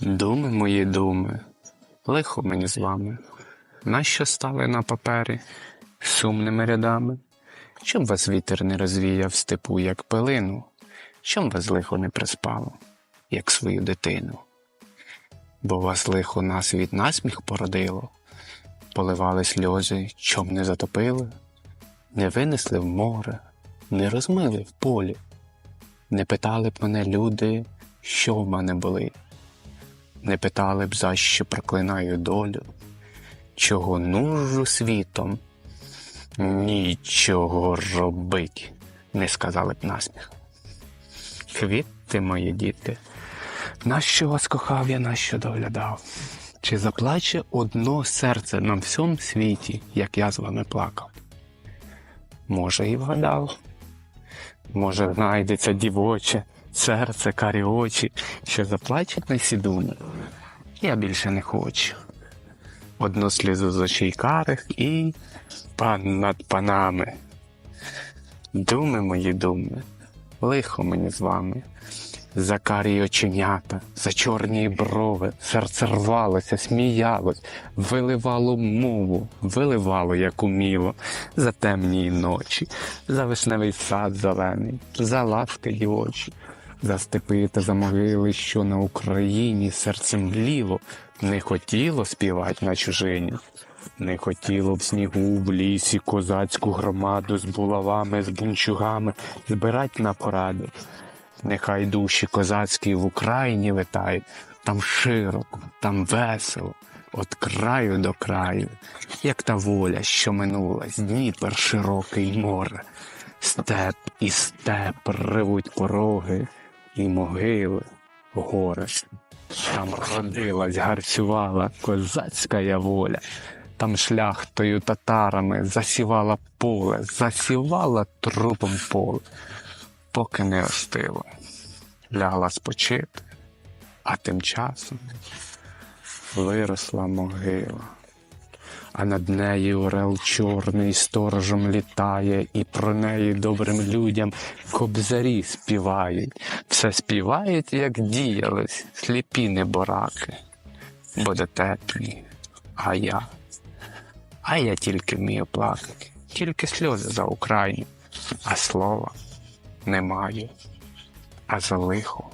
Думи мої думи, лихо мені з вами, нащо стали на папері сумними рядами? Чом вас вітер не розвіяв степу, як пилину? Чом вас лихо не приспало, як свою дитину? Бо вас лихо нас від насміх породило, поливали сльози, чом не затопили, не винесли в море, не розмили в полі, не питали б мене люди, що в мене болить. Не питали б, за що проклинаю долю, чого нужу світом, нічого робить, не сказали б насміх. Квіти мої діти, нащо вас кохав я, нащо доглядав? Чи заплаче одно серце на всьому світі, як я з вами плакав? Може, і вгадав. Може, знайдеться дівоче, серце, карі очі, що заплачуть на сідуни. Я більше не хочу. Одну слізу з очей карих і пан над панами. Думи мої думи, лихо мені з вами. За карі оченята, за чорні брови, серце рвалося, сміялось, виливало мову, виливало, як уміло, за темні ночі, за вишневий сад зелений, за ласки дівочі, за степи та за могили, що на Україні серцем мліло, не хотіло співати на чужині. Не хотіло в снігу, в лісі козацьку громаду з булавами, з бунчугами збирать на пораду. Нехай душі козацькі в Україні летають, там широко, там весело, от краю до краю, як та воля, що минулась, Дніпер широкий море, степ і степ ревуть пороги і могили, гори. Там родилась, гарцювала козацька воля. Там шляхтою татарами засівала поле, засівала трупом поле, поки не остило. Лягла спочити, а тим часом виросла могила. А над нею орел чорний сторожем літає, і про неї добрим людям кобзарі співають. Все співають, як діялись, сліпі небораки, бо дотепні, а я. А я тільки вмію плакати, тільки сльози за Україну, а слова не маю, а за лихо.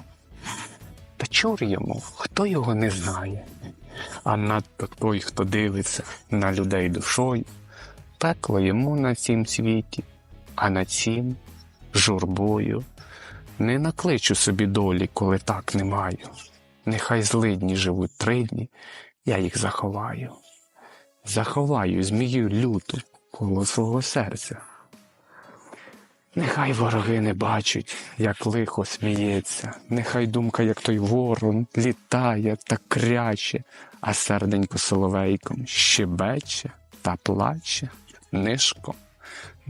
Та чур йому, хто його не знає, а надто той, хто дивиться на людей душою, пекло йому на цім світі, а на цім журбою. Не накличу собі долі, коли так не маю. Нехай злидні живуть три дні, я їх заховаю. Заховаю змію люту коло свого серця. Нехай вороги не бачать, як лихо сміється, нехай думка, як той ворон, літає та кряче, а серденько соловейком щебече та плаче нишком.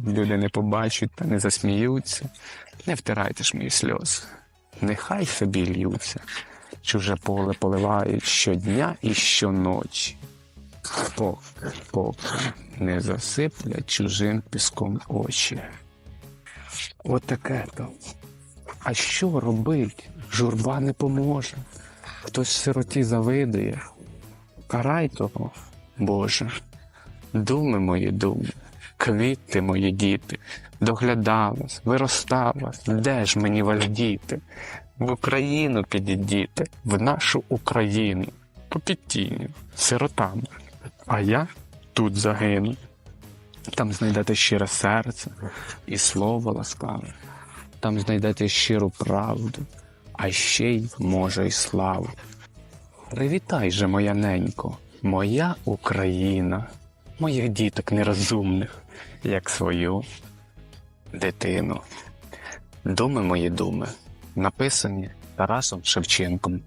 Люди не побачать та не засміються, не втирайте ж мої сльози. Нехай собі льються, чуже поле поливають щодня і щоночі. Поки, поки не засиплять чужим піском очі. Отаке то. А що робить? Журба не поможе. Хтось сироті завидує. Карай того, Боже. Думи мої думи, квіти мої діти, догляда вас, вироста вас, де ж мені вас діти? В Україну підійдіте, в нашу Україну, по підтінню, сиротами. А я тут загину. Там знайдете щире серце і слово ласкаве. Там знайдете щиру правду, а ще й, може, й славу. Привітай же, моя ненько, моя Україна, моїх діток нерозумних, як свою дитину. Думи мої думи, написані Тарасом Шевченком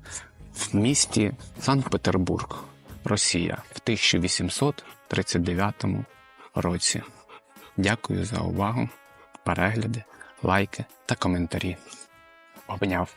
в місті Санкт-Петербург, Росія в 1839 році. Дякую за увагу, перегляди, лайки та коментарі. Обняв.